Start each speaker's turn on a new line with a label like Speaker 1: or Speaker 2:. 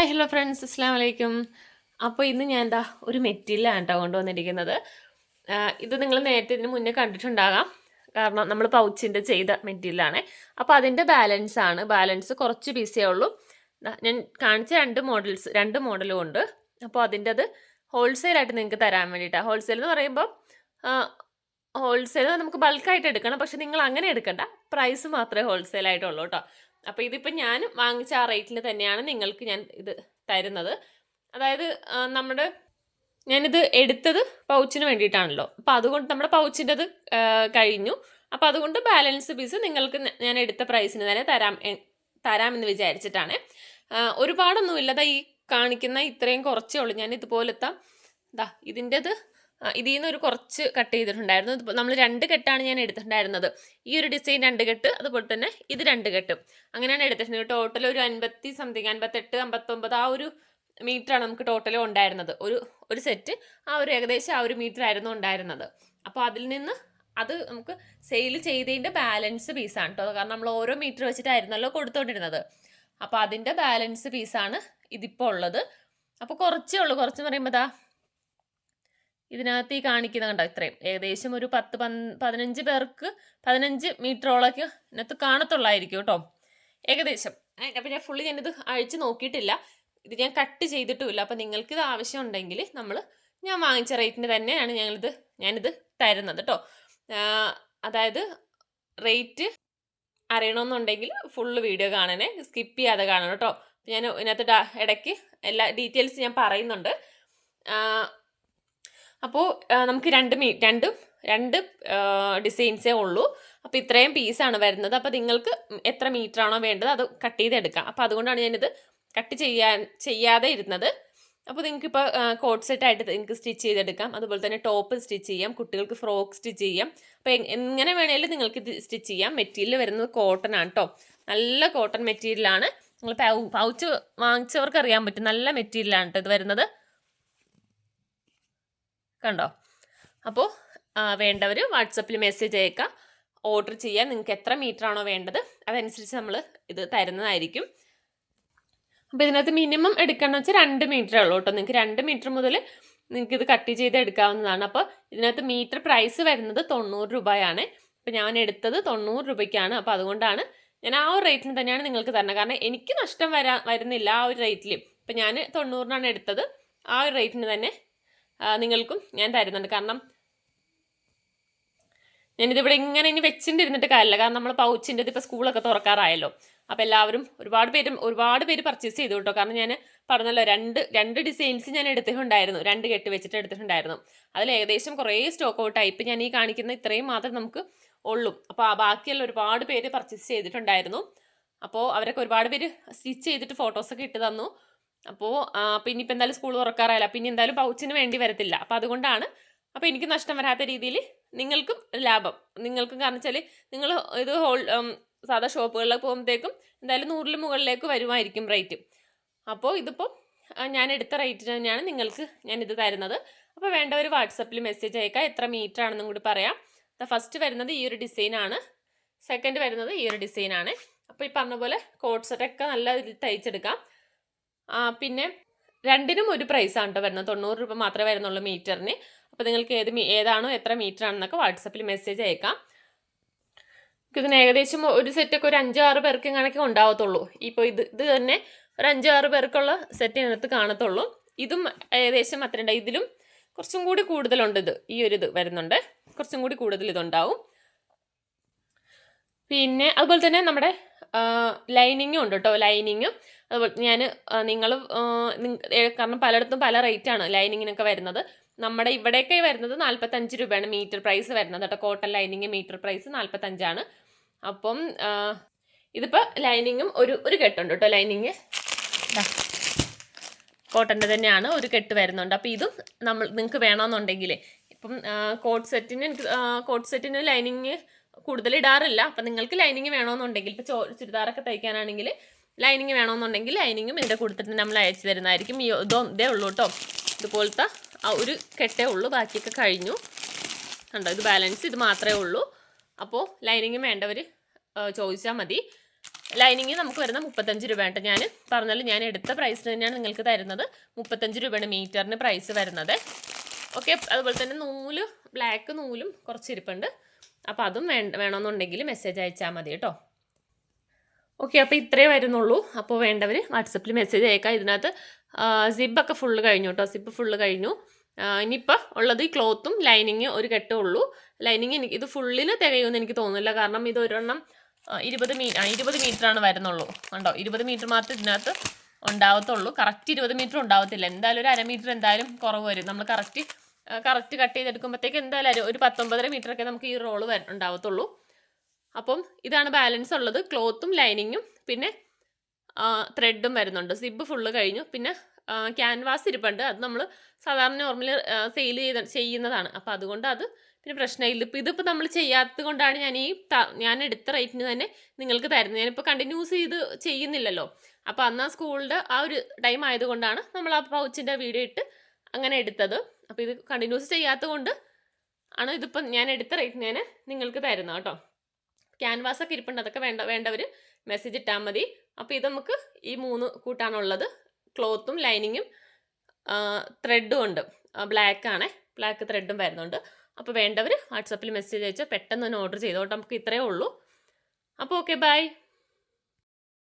Speaker 1: Hi hello friends അസ്സാം വലൈക്കും അപ്പോൾ ഇന്ന് ഞാൻ എന്താ ഒരു മെറ്റീരിയലാണ് കേട്ടോ കൊണ്ടുവന്നിരിക്കുന്നത്. ഇത് നിങ്ങൾ നേരത്തെ ഇതിന് മുന്നേ കണ്ടിട്ടുണ്ടാകാം. കാരണം നമ്മൾ പൗച്ചിന്റെ ചെയ്ത മെറ്റീരിയലാണ്. അപ്പോൾ അതിന്റെ ബാലൻസ് ആണ്. ബാലൻസ് കുറച്ച് പീസേ ഉള്ളൂ. ഞാൻ കാണിച്ച രണ്ട് മോഡൽസ് രണ്ട് മോഡലും ഉണ്ട്. അപ്പോൾ അതിന്റെ അത് ഹോൾസെയിലായിട്ട് നിങ്ങൾക്ക് തരാൻ വേണ്ടിയിട്ടാണ് ഹോൾസെയിൽ എന്ന് പറയുമ്പോൾ ഹോൾസെയിൽ നമുക്ക് ബൾക്കായിട്ട് എടുക്കണം. പക്ഷെ നിങ്ങൾ അങ്ങനെ എടുക്കണ്ട. പ്രൈസ് മാത്രമേ ഹോൾസെയിലായിട്ടുള്ളൂ കേട്ടോ. അപ്പോൾ ഇതിപ്പോൾ ഞാൻ വാങ്ങിച്ച ആ റേറ്റിൽ തന്നെയാണ് നിങ്ങൾക്ക് ഞാൻ ഇത് തരുന്നത്. അതായത് നമ്മുടെ ഞാനിത് എടുത്തത് പൗച്ചിന് വേണ്ടിയിട്ടാണല്ലോ. അപ്പോൾ അതുകൊണ്ട് നമ്മുടെ പൗച്ചിന്റെത് കഴിഞ്ഞു. അപ്പോൾ അതുകൊണ്ട് ബാലൻസ് പീസ് നിങ്ങൾക്ക് ഞാൻ എടുത്ത പ്രൈസിന് തന്നെ തരാം തരാമെന്ന് വിചാരിച്ചിട്ടാണ്. ഒരുപാടൊന്നും ഇല്ലതാ ഈ കാണിക്കുന്ന ഇത്രയും കുറച്ചേ ഉള്ളൂ. ഞാൻ ഇതുപോലത്തെ ദാ ഇതിന്റെത് ഇതിൽ നിന്ന് ഒരു കുറച്ച് കട്ട് ചെയ്തിട്ടുണ്ടായിരുന്നു. നമ്മൾ രണ്ട് കെട്ടാണ് ഞാൻ എടുത്തിട്ടുണ്ടായിരുന്നത്. ഈ ഒരു ഡിസൈൻ രണ്ട് കെട്ട് അതുപോലെ തന്നെ ഇത് രണ്ട് കെട്ട്. അങ്ങനെയാണ് എടുത്തിട്ടുണ്ടെങ്കിൽ ടോട്ടൽ ഒരു അൻപത്തി സംതിങ് അൻപത്തെട്ട് അമ്പത്തൊമ്പത് ആ ഒരു മീറ്ററാണ് നമുക്ക് ടോട്ടൽ ഉണ്ടായിരുന്നത്. ഒരു ഒരു സെറ്റ് ആ ഒരു ഏകദേശം ആ ഒരു മീറ്റർ ആയിരുന്നു ഉണ്ടായിരുന്നത്. അപ്പോൾ അതിൽ നിന്ന് അത് നമുക്ക് സെയിൽ ചെയ്തതിന്റെ ബാലൻസ് പീസാണ് കേട്ടോ കാരണം നമ്മൾ ഓരോ മീറ്റർ വെച്ചിട്ടായിരുന്നല്ലോ കൊടുത്തോണ്ടിരുന്നത്. അപ്പോൾ അതിന്റെ ബാലൻസ് പീസാണ് ഇതിപ്പോൾ ഉള്ളത്. അപ്പോൾ കുറച്ചേ ഉള്ളൂ. കുറച്ച് പറയുമ്പോൾ ഇതിനകത്ത് ഈ കാണിക്കുന്ന കണ്ടോ ഇത്രയും? ഏകദേശം ഒരു പത്ത് പതിനഞ്ച് പേർക്ക് പതിനഞ്ച് മീറ്ററോളൊക്കെ ഇതിനകത്ത് കാണത്തുള്ളായിരിക്കും കേട്ടോ. ഏകദേശം. അപ്പം ഞാൻ ഫുള്ള് ഞാനിത് അഴിച്ച് നോക്കിയിട്ടില്ല. ഇത് ഞാൻ കട്ട് ചെയ്തിട്ടുമില്ല. അപ്പം നിങ്ങൾക്ക് ഇത് ആവശ്യമുണ്ടെങ്കിൽ നമ്മൾ ഞാൻ വാങ്ങിച്ച റേറ്റിന് തന്നെയാണ് ഞങ്ങളിത് ഞാനിത് തരുന്നത് കേട്ടോ അതായത് റേറ്റ് അറിയണമെന്നുണ്ടെങ്കിൽ ഫുള്ള് വീഡിയോ കാണണേ. സ്കിപ്പ് ചെയ്യാതെ കാണണം കേട്ടോ ഞാൻ ഇതിനകത്ത് ഇടയ്ക്ക് എല്ലാ ഡീറ്റെയിൽസ് ഞാൻ പറയുന്നുണ്ട്. അപ്പോൾ നമുക്ക് രണ്ട് മീ രണ്ടും രണ്ട് ഡിസൈൻസേ ഉള്ളൂ. അപ്പോൾ ഇത്രയും പീസാണ് വരുന്നത്. അപ്പോൾ നിങ്ങൾക്ക് എത്ര മീറ്റർ ആണോ വേണ്ടത് അത് കട്ട് ചെയ്തെടുക്കാം. അപ്പോൾ അതുകൊണ്ടാണ് ഞാനിത് കട്ട് ചെയ്യാൻ ചെയ്യാതെ ഇരുന്നത്. അപ്പോൾ നിങ്ങൾക്ക് ഇപ്പോൾ കോട്ട് സെറ്റായിട്ട് നിങ്ങൾക്ക് സ്റ്റിച്ച് ചെയ്തെടുക്കാം. അതുപോലെ തന്നെ ടോപ്പ് സ്റ്റിച്ച് ചെയ്യാം. കുട്ടികൾക്ക് ഫ്രോക്ക് സ്റ്റിച്ച് ചെയ്യാം. അപ്പോൾ എങ്ങനെ വേണേലും നിങ്ങൾക്ക് ഇത് സ്റ്റിച്ച് ചെയ്യാം. മെറ്റീരിയൽ വരുന്നത് കോട്ടൺ ആണ് കേട്ടോ നല്ല കോട്ടൺ മെറ്റീരിയലാണ് നിങ്ങൾ പൗച്ച് വാങ്ങിച്ചവർക്ക് അറിയാൻ പറ്റും. നല്ല മെറ്റീരിയലാണ് കേട്ടോ ഇത് വരുന്നത്. കണ്ടോ? അപ്പോൾ വേണ്ടവർ വാട്സപ്പിൽ മെസ്സേജ് അയക്കാം. ഓർഡർ ചെയ്യാൻ നിങ്ങൾക്ക് എത്ര മീറ്റർ ആണോ വേണ്ടത് അതനുസരിച്ച് നമ്മൾ ഇത് തരുന്നതായിരിക്കും. അപ്പോൾ ഇതിനകത്ത് മിനിമം എടുക്കണമെന്ന് വെച്ചാൽ രണ്ട് മീറ്ററേ ഉള്ളൂ കേട്ടോ. നിങ്ങൾക്ക് രണ്ട് മീറ്റർ മുതൽ നിങ്ങൾക്ക് ഇത് കട്ട് ചെയ്ത് എടുക്കാവുന്നതാണ്. അപ്പോൾ ഇതിനകത്ത് മീറ്റർ പ്രൈസ് വരുന്നത് തൊണ്ണൂറ് രൂപയാണ്. അപ്പോൾ ഞാൻ എടുത്തത് തൊണ്ണൂറ് രൂപയ്ക്കാണ്. അപ്പോൾ അതുകൊണ്ടാണ് ഞാൻ ആ ഒരു റേറ്റിന് തന്നെയാണ് നിങ്ങൾക്ക് തരണം കാരണം എനിക്ക് നഷ്ടം വരാ വരുന്നില്ല ആ ഒരു റേറ്റിൽ ഇപ്പം ഞാൻ തൊണ്ണൂറിനാണ് എടുത്തത്. ആ ഒരു റേറ്റിന് തന്നെ നിങ്ങൾക്കും ഞാൻ തരുന്നുണ്ട്. കാരണം ഞാനിതിവിടെ ഇങ്ങനെ ഇനി വെച്ചിട്ടിരുന്നിട്ട് കാര്യമില്ല. കാരണം നമ്മൾ പൗച്ചിന്റെ ഇപ്പോൾ സ്കൂളൊക്കെ തുറക്കാറായല്ലോ. അപ്പോൾ എല്ലാവരും ഒരുപാട് പേരും ഒരുപാട് പേര് പർച്ചേസ് ചെയ്തു കേട്ടോ കാരണം ഞാൻ പറഞ്ഞല്ലോ രണ്ട് രണ്ട് ഡിസൈൻസ് ഞാൻ എടുത്തിട്ടുണ്ടായിരുന്നു. രണ്ട് കെട്ട് വെച്ചിട്ട് എടുത്തിട്ടുണ്ടായിരുന്നു. അതിൽ ഏകദേശം കുറേ സ്റ്റോക്ക് ഔട്ട് ആയി. ഇപ്പം ഞാൻ ഈ കാണിക്കുന്ന ഇത്രയും മാത്രം നമുക്ക് ഉള്ളൂ. അപ്പോൾ ആ ബാക്കിയുള്ള ഒരുപാട് പേര് പർച്ചേസ് ചെയ്തിട്ടുണ്ടായിരുന്നു. അപ്പോൾ അവരൊക്കെ ഒരുപാട് പേര് സ്റ്റിച്ച് ചെയ്തിട്ട് ഫോട്ടോസൊക്കെ ഇട്ട് തന്നു. അപ്പോൾ പിന്നെ ഇപ്പം എന്തായാലും സ്കൂൾ തുറക്കാറായില്ല. പിന്നെ എന്തായാലും പൗച്ചിന് വേണ്ടി വരത്തില്ല. അപ്പോൾ അതുകൊണ്ടാണ് അപ്പോൾ എനിക്ക് നഷ്ടം വരാത്ത രീതിയിൽ നിങ്ങൾക്കും ലാഭം. നിങ്ങൾക്കും കാരണം വെച്ചാൽ നിങ്ങൾ ഇത് ഹോൾ സാധാ ഷോപ്പുകളിലൊക്കെ പോകുമ്പോഴത്തേക്കും എന്തായാലും നൂറിന് മുകളിലേക്ക് വരുമായിരിക്കും റേറ്റ് അപ്പോൾ ഇതിപ്പോൾ ഞാൻ എടുത്ത റേറ്റ് തന്നെയാണ് നിങ്ങൾക്ക് ഞാൻ ഇത് തരുന്നത്. അപ്പോൾ വേണ്ടവർ വാട്സപ്പിൽ മെസ്സേജ് അയക്കുക എത്ര മീറ്റർ ആണെന്നും കൂടി പറയാം. ഫസ്റ്റ് വരുന്നത് ഈ ഒരു ഡിസൈനാണ് സെക്കൻഡ് വരുന്നത് ഈ ഒരു ഡിസൈനാണ് അപ്പോൾ ഈ പറഞ്ഞ പോലെ കോട്ട് സെറ്റൊക്കെ നല്ല തയ്ച്ചെടുക്കാം. പിന്നെ രണ്ടിനും ഒരു പ്രൈസാണ് കേട്ടോ വരുന്നത്. തൊണ്ണൂറ് രൂപ മാത്രമേ വരുന്നുള്ളൂ മീറ്ററിന്. അപ്പോൾ നിങ്ങൾക്ക് ഏത് ഏതാണോ എത്ര മീറ്റർ ആണെന്നൊക്കെ വാട്സപ്പിൽ മെസ്സേജ് അയക്കാം. ഇതിന് ഏകദേശം ഒരു സെറ്റൊക്കെ ഒരു അഞ്ചോ ആറ് പേർക്ക് ഇങ്ങനെയൊക്കെ ഉണ്ടാവത്തുള്ളൂ ഇപ്പോൾ ഇത് ഇത് തന്നെ ഒരു അഞ്ചോ ആറ് പേർക്കുള്ള സെറ്റ് ഇതിനകത്ത് കാണത്തുള്ളൂ. ഇതും ഏകദേശം അത്രയുണ്ട് ഇതിലും കുറച്ചും കൂടി കൂടുതലുണ്ട് ഇത്. ഈ ഒരു ഇത് വരുന്നുണ്ട്. കുറച്ചും കൂടി കൂടുതൽ ഇതുണ്ടാവും. പിന്നെ അതുപോലെ തന്നെ നമ്മുടെ ലൈനിങ്ങും ഉണ്ട് കേട്ടോ ലൈനിങ്ങും അതുപോലെ ഞാൻ നിങ്ങൾ കാരണം പലയിടത്തും പല റേറ്റാണ് ലൈനിങ്ങിനൊക്കെ വരുന്നത്. നമ്മുടെ ഇവിടെയൊക്കെ വരുന്നത് നാൽപ്പത്തഞ്ച് രൂപയാണ് മീറ്റർ പ്രൈസ് വരുന്നത് കേട്ടോ. കോട്ടൺ ലൈനിങ് മീറ്റർ പ്രൈസ് നാൽപ്പത്തഞ്ചാണ് അപ്പം ഇതിപ്പോൾ ലൈനിങ്ങും ഒരു ഒരു കെട്ടുണ്ട് കേട്ടോ ലൈനിങ്. കോട്ടന്റെ തന്നെയാണ് ഒരു കെട്ട് വരുന്നുണ്ട്. അപ്പോൾ ഇതും നമ്മൾ നിങ്ങൾക്ക് വേണമെന്നുണ്ടെങ്കിൽ ഇപ്പം കോട്ട് സെറ്റിന് എനിക്ക് കോട്ട് സെറ്റിന് ലൈനിങ് കൂടുതൽ ഇടാറില്ല. അപ്പം നിങ്ങൾക്ക് ലൈനിങ് വേണമെന്നുണ്ടെങ്കിൽ ഇപ്പോൾ ചോ ചുരിദാറൊക്കെ തയ്ക്കാനാണെങ്കിൽ ലൈനിങ് വേണമെന്നുണ്ടെങ്കിൽ ലൈനിങ്ങും ഇതിന്റെ കൊടുത്തിട്ട് നമ്മൾ അയച്ചു തരുന്നതായിരിക്കും. ഈ ഇതോ ഇതേ ഉള്ളൂ കേട്ടോ ഇതുപോലത്തെ ആ ഒരു കെട്ടേ ഉള്ളൂ. ബാക്കിയൊക്കെ കഴിഞ്ഞു. കണ്ടോ? ഇത് ബാലൻസ് ഇത് മാത്രമേ ഉള്ളൂ. അപ്പോൾ ലൈനിങ് വേണ്ടവർ ചോദിച്ചാൽ മതി. ലൈനിങ് നമുക്ക് വരുന്ന മുപ്പത്തഞ്ച് രൂപയാണ് ഞാൻ പറഞ്ഞാൽ ഞാൻ എടുത്ത പ്രൈസിന് തന്നെയാണ് നിങ്ങൾക്ക് തരുന്നത്. മുപ്പത്തഞ്ച് രൂപയാണ് മീറ്ററിന് പ്രൈസ് വരുന്നത്. ഓക്കെ അതുപോലെ തന്നെ നൂൽ ബ്ലാക്ക് നൂലും കുറച്ച് ഇരിപ്പുണ്ട്. അപ്പോൾ അതും വേണ്ട വേണമെന്നുണ്ടെങ്കിൽ മെസ്സേജ് അയച്ചാൽ മതി കേട്ടോ. ഓക്കെ അപ്പോൾ ഇത്രേ വരുന്നുള്ളൂ. അപ്പോൾ വേണ്ടവർ വാട്സപ്പിൽ മെസ്സേജ് അയക്കാം. ഇതിനകത്ത് സിബൊക്കെ ഫുള്ള് കഴിഞ്ഞു കേട്ടോ സിബ് ഫുള്ള് കഴിഞ്ഞു. ഇനിയിപ്പോൾ ഉള്ളത് ഈ ക്ലോത്തും ലൈനിങ് ഒരു കെട്ടേ ഉള്ളൂ. ലൈനിങ് എനിക്ക് ഇത് ഫുള്ളിന് തികയുമെന്ന് എനിക്ക് തോന്നുന്നില്ല. കാരണം ഇത് ഒരെണ്ണം ഇരുപത് മീ ഇരുപത് ആണ് വരുന്നുള്ളൂ. കണ്ടോ? ഇരുപത് മീറ്റർ മാത്രമേ ഇതിനകത്ത് ഉണ്ടാവത്തുള്ളൂ. കറക്റ്റ് ഇരുപത് മീറ്റർ ഉണ്ടാവത്തില്ല. എന്തായാലും ഒരു അര മീറ്റർ എന്തായാലും കുറവ് വരും. നമ്മൾ കറക്റ്റ് കറക്റ്റ് കട്ട് ചെയ്തെടുക്കുമ്പോഴത്തേക്ക് എന്തായാലും ഒരു- പത്തൊമ്പതര മീറ്റർ ഒക്കെ നമുക്ക് ഈ റോൾ വരുന്നുണ്ടാവത്തുള്ളൂ അപ്പം ഇതാണ് ബാലൻസ് ഉള്ളത്. ക്ലോത്തും ലൈനിങ്ങും പിന്നെ ത്രെഡും വരുന്നുണ്ട്. സിബ് ഫുള്ള് കഴിഞ്ഞു. പിന്നെ ക്യാൻവാസ് ഇരിപ്പുണ്ട്. അത് നമ്മൾ സാധാരണ നോർമലി സെയിൽ ചെയ്ത ചെയ്യുന്നതാണ്. അപ്പോൾ അതുകൊണ്ട് അത് പിന്നെ പ്രശ്നമില്ല. ഇപ്പോൾ ഇതിപ്പോൾ നമ്മൾ ചെയ്യാത്തത് കൊണ്ടാണ് ഞാൻ ഈ ഞാൻ എടുത്ത റേറ്റിന് തന്നെ നിങ്ങൾക്ക് തരുന്നത്. ഞാനിപ്പോൾ കണ്ടിന്യൂസ് ചെയ്ത് ചെയ്യുന്നില്ലല്ലോ. അപ്പോൾ അന്ന് ആ സ്കൂളിന്റെ ആ ഒരു ടൈം ആയതുകൊണ്ടാണ് നമ്മൾ ആ പൗച്ചിന്റെ വീഡിയോ ഇട്ട് അങ്ങനെ എടുത്തത്. അപ്പോൾ ഇത് കണ്ടിന്യൂസ് ചെയ്യാത്തത് കൊണ്ട് ആണ് ഇതിപ്പോൾ ഞാൻ എടുത്ത റേറ്റിന് ഞാൻ നിങ്ങൾക്ക് തരുന്നത് കേട്ടോ. ക്യാൻവാസ് ഒക്കെ ഇരിപ്പുണ്ട്. അതൊക്കെ വേണ്ട വേണ്ടവർ മെസ്സേജ് ഇട്ടാൽ മതി. അപ്പോൾ ഇത് നമുക്ക് ഈ മൂന്ന് കൂട്ടാണുള്ളത്. ക്ലോത്തും ലൈനിങ്ങും ത്രെഡും ഉണ്ട്. ബ്ലാക്ക് ആണ്. ബ്ലാക്ക് ത്രെഡും വരുന്നുണ്ട്. അപ്പോൾ വേണ്ടവർ വാട്സപ്പിൽ മെസ്സേജ് അയച്ചാൽ പെട്ടെന്ന് തന്നെ ഓർഡർ ചെയ്തോട്ടെ നമുക്ക് ഇത്രയേ ഉള്ളൂ. അപ്പോൾ ഓക്കെ ബൈ